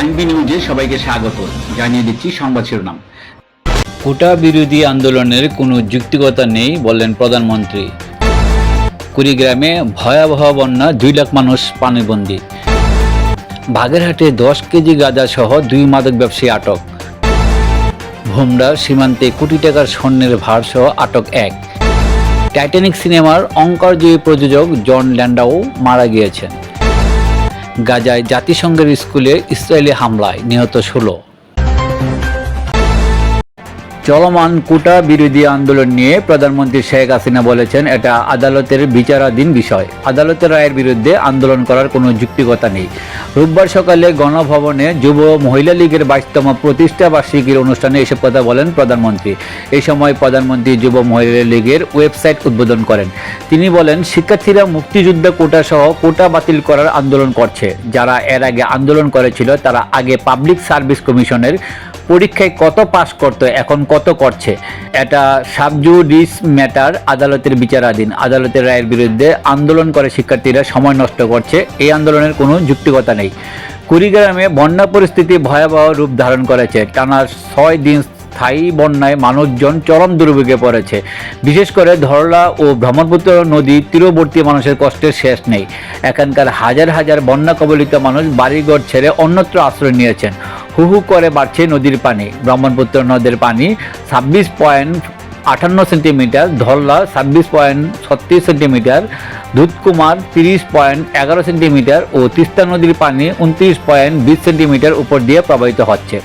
MP নিউজে সবাইকে স্বাগত। জানিয়ে দিচ্ছি সংবাদ শিরোনাম। কোটা বিরোধী আন্দোলনের কোনো যুক্তিকতা নেই বললেন প্রধানমন্ত্রী। কুড়িগ্রামে ভয়াবহ বন্যা, দুই লাখ মানুষ পানিবন্দী বাগেরহাটে দশ কেজি গাঁজা সহ দুই মাদক ব্যবসায়ী আটক। ভোমরার সীমান্তে কোটি টাকার স্বর্ণের ভার সহ আটক এক। টাইটানিক সিনেমার অঙ্করজয়ী প্রযোজক জন ল্যান্ডাও মারা গিয়েছেন। গাজায় জাতিসংঘের স্কুলে ইসরায়েলি হামলায় নিহত ষোলো। চলমান কোটা বিরোধী আন্দোলন নিয়ে প্রধানমন্ত্রী শেখ হাসিনা বলেছেন, এটা আদালতের বিচারাধীন বিষয়। আদালতের রায়ের বিরুদ্ধে আন্দোলন করার কোনো যুক্তিকতা নেই। রোববার সকালে গণভবনে যুব মহিলা লীগের বাইশতম প্রতিষ্ঠা বার্ষিকীর অনুষ্ঠানে এসব কথা বলেন প্রধানমন্ত্রী। এই সময় প্রধানমন্ত্রী যুব মহিলা লীগের ওয়েবসাইট উদ্বোধন করেন। তিনি বলেন, শিক্ষার্থীরা মুক্তিযুদ্ধ কোটা সহ কোটা বাতিল করার আন্দোলন করছে। যারা এর আগে আন্দোলন করেছিল, তারা আগে পাবলিক সার্ভিস কমিশনের পরীক্ষায় কত পাশ করতো, এখন কত করছে? এটা সাবজু সাবজুডিস ম্যাটার, আদালতের বিচারাধীন। আদালতের রায়ের বিরুদ্ধে আন্দোলন করে শিক্ষার্থীরা সময় নষ্ট করছে। এই আন্দোলনের কোনো যুক্তিকতা নেই। কুড়িগ্রামে বন্যা পরিস্থিতি ভয়াবহ রূপ ধারণ করেছে। টানা ছয় দিন স্থায়ী বন্যায় মানুষজন চরম দুর্ভোগে পড়েছে। বিশেষ করে ধরলা ও ব্রহ্মপুত্র নদী তীরবর্তী মানুষের কষ্টের শেষ নেই। এখানকার হাজার হাজার বন্যা কবলিত মানুষ বাড়িঘর ছেড়ে অন্যত্র আশ্রয় নিয়েছেন। হু হু করে বাড়ছে নদীর পানি। ব্রহ্মপুত্র নদের পানি ছাব্বিশ পয়েন্ট আটান্ন সেন্টিমিটার ধল্লা ছাব্বিশ পয়েন্ট ছত্রিশ সেন্টিমিটার দুধকুমার তিরিশ পয়েন্ট এগারো সেন্টিমিটার ও তিস্তা নদীর পানি উনত্রিশ পয়েন্ট বিশ সেন্টিমিটার উপর দিয়ে প্রবাহিত হচ্ছে।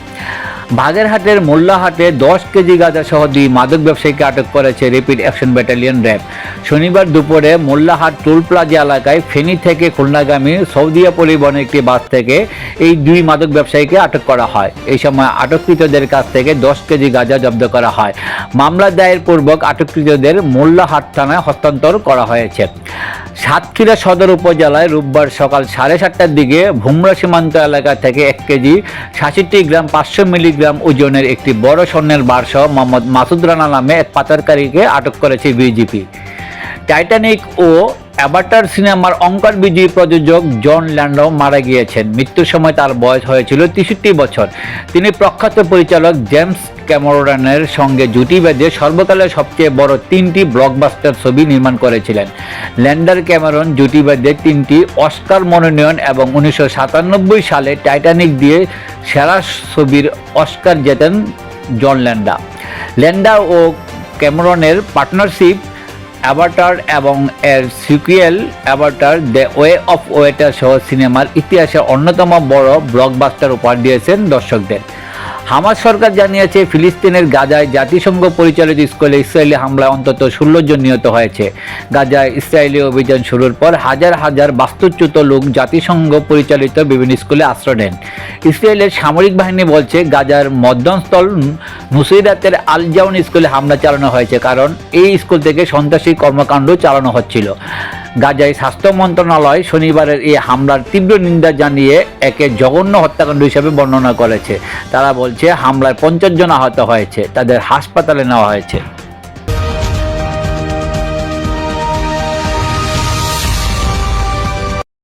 বাগেরহাটের মোল্লাহাটে দশ কেজি গাঁজা সহ দুই মাদক ব্যবসায়ীকে আটক করেছে র্যাপিড অ্যাকশন ব্যাটালিয়ন র্যাব। শনিবার দুপুরে মোল্লাহাট টোল প্লাজা এলাকায় ফেনী থেকে খুলনাগামী সৌদিয়া পরিবহনের একটি বাস থেকে এই দুই মাদক ব্যবসায়ীকে আটক করা হয়। এই সময় আটককৃতদের কাছ থেকে দশ কেজি গাঁজা জব্দ করা হয়। মামলা দায়ের পূর্বক আটককৃতদের মোল্লাহাট থানায় হস্তান্তর করা হয়েছে। সাতক্ষীরা সদর উপজেলায় রোববার সকাল সাড়ে সাতটার দিকে ভুমরা সীমান্ত এলাকা থেকে এক কেজি সাতষট্টি গ্রাম পাঁচশো মিলিগ্রাম ওজনের একটি বড় স্বর্ণের বারসহ মোহাম্মদ মাসুদ রানা নামে এক পাচারকারীকে আটক করেছে বিজিপি টাইটানিক ও অ্যাভাটার সিনেমার অঙ্কার বিজয়ী প্রযোজক জন ল্যান্ডো মারা গিয়েছেন। মৃত্যুর সময় তার বয়স হয়েছিল তেষট্টি বছর। তিনি প্রখ্যাত পরিচালক জেমস ক্যামেরনের সঙ্গে জুটি বেঁধে সর্বকালের সবচেয়ে বড় তিনটি ব্লকবাস্টার ছবি নির্মাণ করেছিলেন। ল্যান্ডার ক্যামেরন জুটি বেঁধে তিনটি অস্কার মনোনয়ন এবং উনিশশো সাতানব্বই সালে টাইটানিক দিয়ে সেরা ছবির অস্কার জেতেন জন ল্যান্ডা। ল্যান্ডা ও ক্যামেরনের পার্টনারশিপ অ্যাভাটার এবং এর sequel Avatar the way of water সহ সিনেমার ইতিহাসে অন্যতম বড় ব্লকবাস্টার উপহার দিয়েছেন দর্শকদের। হামাস সরকার জানিয়েছে, ফিলিস্তিনের গাজায় জাতিসংঘ পরিচালিত স্কুলে ইসরায়েলি হামলায় অন্তত ষোলো জন নিহত হয়েছে। গাজায় ইসরায়েলি অভিযান শুরুর পর হাজার হাজার বাস্তুচ্যুত লোক জাতিসংঘ পরিচালিত বিভিন্ন স্কুলে আশ্রয় নেন। ইসরায়েলের সামরিক বাহিনী বলছে, গাজার মধ্যস্থল নুসইরাতের আলজাউন স্কুলে হামলা চালানো হয়েছে কারণ এই স্কুল থেকে সন্ত্রাসী কর্মকাণ্ড চালানো হচ্ছিল। গাজায় স্বাস্থ্য মন্ত্রণালয় শনিবারের এই হামলার তীব্র নিন্দা জানিয়ে একে জঘন্য হত্যাকাণ্ড হিসেবে বর্ণনা করেছে। তারা বলছে, হামলায় পঞ্চাশ জন আহত হয়েছে, তাদের হাসপাতালে নেওয়া হয়েছে।